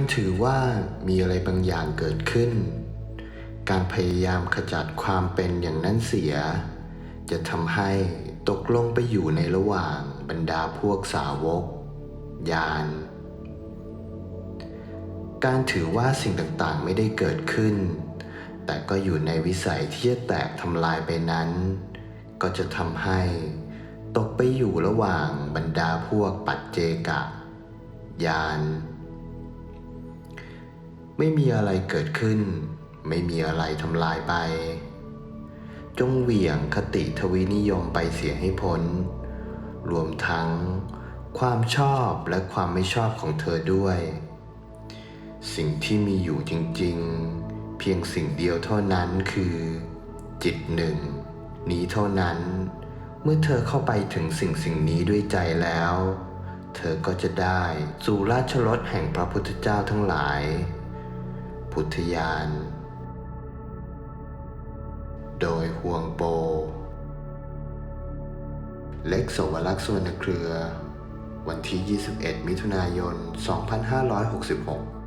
การถือว่ามีอะไรบางอย่างเกิดขึ้น การพยายามขจัดความเป็นอย่างนั้นเสีย จะทำให้ตกลงไปอยู่ในระหว่างบรรดาพวกสาวก ยาน การถือว่าสิ่งต่างๆไม่ได้เกิดขึ้น แต่ก็อยู่ในวิสัยที่จะแตกทำลายไปนั้น ก็จะทำให้ตกไปอยู่ระหว่างบรรดาพวกปัจเจกะ ยาน ไม่มีอะไรเกิดขึ้น ไม่มีอะไรทำลายไป จงเหวี่ยงคติทวินิยมไปเสียให้พ้น รวมทั้งความชอบและความไม่ชอบของเธอด้วย สิ่งที่มีอยู่จริงๆ เพียงสิ่งเดียวเท่านั้นคือ จิตหนึ่ง นี้เท่านั้น เมื่อเธอเข้าไปถึงสิ่งสิ่งนี้ด้วยใจแล้ว เธอก็จะได้สู่ราชรถแห่งพระพุทธเจ้าทั้งหลาย พุทธญาณโดยห่วงโป เล็กสวรักษ์ส่วนเครือ วันที่ 21 มิถุนายน 2566